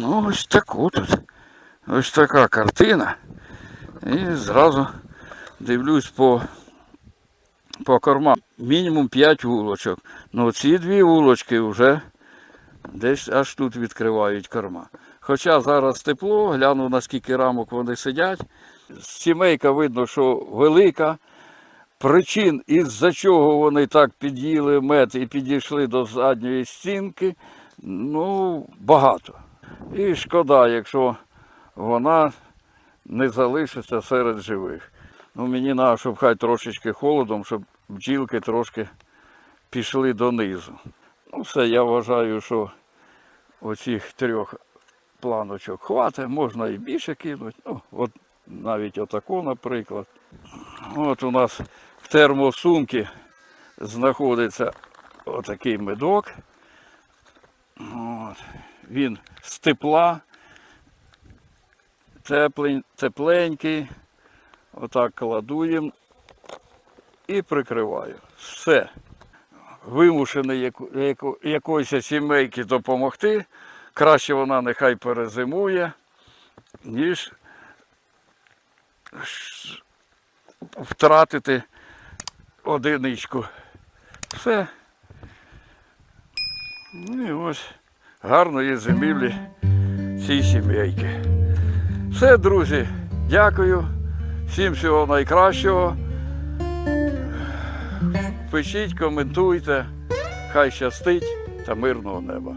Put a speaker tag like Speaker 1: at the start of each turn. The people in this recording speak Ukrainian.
Speaker 1: Ну, ось таку тут. Ось така картина. І зразу дивлюсь по, по кормам. Мінімум 5 вулочок. Ну ці дві вулочки вже десь аж тут відкривають корма. Хоча зараз тепло, гляну наскільки рамок вони сидять. Сімейка видно, що велика. Причин, із-за чого вони так під'їли мед і підійшли до задньої стінки, ну, багато. І шкода, якщо вона не залишиться серед живих. Ну, мені треба, щоб хай трошечки холодом, щоб бджілки трошки пішли донизу. Ну, все, я вважаю, що оцих трьох планочок хватить, можна і більше кинути. Ну, от навіть отако, наприклад. От у нас в термосумці знаходиться отакий медок. От. Він з тепла, теплень, тепленький. Отак кладуємо і прикриваю. Все. Вимушений яку, яку, якоїсь сімейки допомогти. Краще вона нехай перезимує, ніж втратити одиничку. Все. Ну і ось гарної зимівлі цій сімейки. Все, друзі, дякую. Всім всього найкращого. Пишіть, коментуйте. Хай щастить та мирного неба.